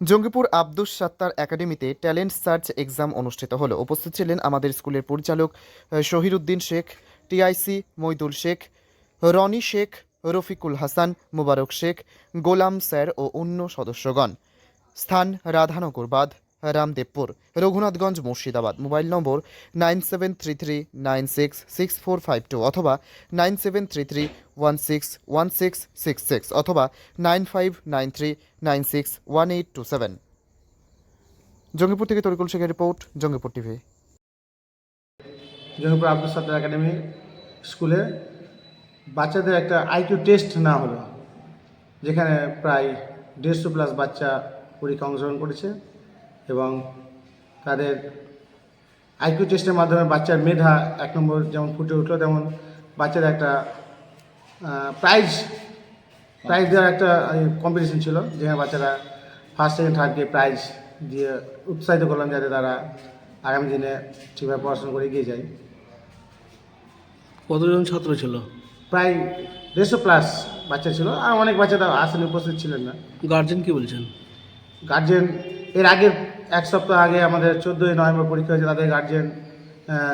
জঙ্গিপুর আব্দুস সাত্তার একাডেমিতে talent search exam অনুষ্ঠিত হলো। উপস্থিত ছিলেন আমাদের স্কুলের পরিচালক শহীদুদ্দিন শেখ, টিআইসি মইদুল শেখ, রনি শেখ, রফিকুল হাসান, মুবারক শেখ, গোলাম স্যার ও অন্য সদস্যগণ। স্থান রাধানগর বাদ। Ramdebpur, Raghunathganj, Murshidabad. Mobile number nine seven three three, nine six six four five two অথবা nine seven three three, one six one six six six অথবা nine five nine three, nine six, one eight two seven. Jangipur থেকে তরিকুল শেখের report, Jangipur TV. Jangipur Abdul Sattar academy স্কুলে বাচ্চাদের একটা IQ test না হলো, যেখানে প্রায় দেড়শো প্লাস বাচ্চা পরীক্ষা অংশগ্রহণ করেছে। এবং তাদের আইকিউ টেস্টের মাধ্যমে বাচ্চার মেধা এক নম্বর যেমন ফুটে উঠল তেমন বাচ্চাদের একটা প্রাইজ প্রাইজ দেওয়ার একটা কম্পিটিশন ছিল যেখানে বাচ্চারা ফার্স্ট সেকেন্ড থার্ড দিয়ে প্রাইজ দিয়ে উৎসাহিত করলাম যাতে তারা আগামী দিনে ঠিকভাবে পড়াশোনা করে এগিয়ে যায়। কতজন ছাত্র ছিল? প্রায় দেড়শো প্লাস বাচ্চা ছিল আর অনেক বাচ্চারা আসলে উপস্থিত ছিলেন না। গার্জেন কি বলছেন? গার্জেন এর আগের এক সপ্তাহ আগে আমাদের চোদ্দোই নভেম্বর পরীক্ষা হয়েছে তাদের গার্জেন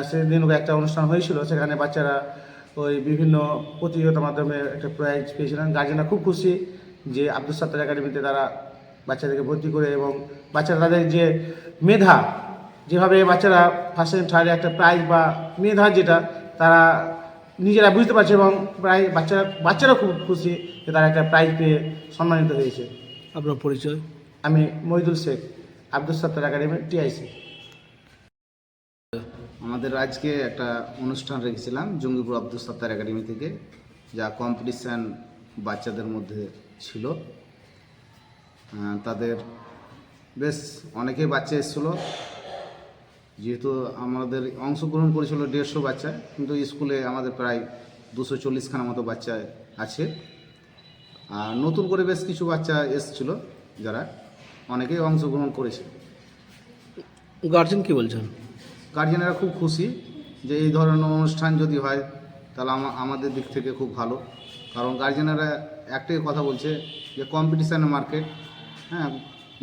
সেদিন একটা অনুষ্ঠান হয়েছিল সেখানে বাচ্চারা ওই বিভিন্ন প্রতিযোগিতার মাধ্যমে একটা প্রাইজ পেয়েছিলেন। গার্জেনরা খুব খুশি যে আব্দুল সাত্তার একাডেমিতে তারা বাচ্চাদেরকে ভর্তি করে এবং বাচ্চারা তাদের যে মেধা যেভাবে বাচ্চারা ফার্স্ট সেকেন্ড থার্ডে একটা প্রাইজ বা মেধা যেটা তারা নিজেরা বুঝতে পারছে এবং প্রায় বাচ্চারা বাচ্চারাও খুব খুশি যে তারা একটা প্রাইজ পেয়ে সম্মানিত হয়েছে। আপনার পরিচয়? আমি Mohidul Sheikh. Abdul Sattar academy, TIC. আমাদের আজকে একটা অনুষ্ঠান রেখেছিলাম, জঙ্গিপুর আব্দুল সাত্তার একাডেমি থেকে, যা কম্পিটিশান বাচ্চাদের মধ্যে ছিল। তাদের বেশ অনেকেই বাচ্চা এসেছিল। যেহেতু আমাদের অংশগ্রহণ করেছিল দেড়শো বাচ্চা, কিন্তু স্কুলে আমাদের প্রায় দুশো চল্লিশখানা মতো বাচ্চা আছে। আর নতুন করে বেশ কিছু বাচ্চা এসেছিল, যারা অনেকেই অংশগ্রহণ করেছে। গার্জেন কি বলছেন? গার্জেনেরা খুব খুশি যে এই ধরনের অনুষ্ঠান যদি হয় তাহলে আমাদের দিক থেকে খুব ভালো। কারণ গার্জেনেরা একটাই কথা বলছে যে কম্পিটিশানের মার্কেট হ্যাঁ?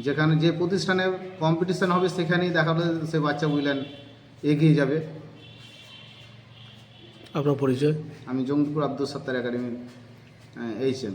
যেখানে যে প্রতিষ্ঠানে কম্পিটিশান হবে সেখানেই দেখাবে সে বাচ্চা বুঝলেন এগিয়ে যাবে। আপনার পরিচয়? আমি জঙ্গিপুর আব্দুল সত্তার একাডেমির এইচএম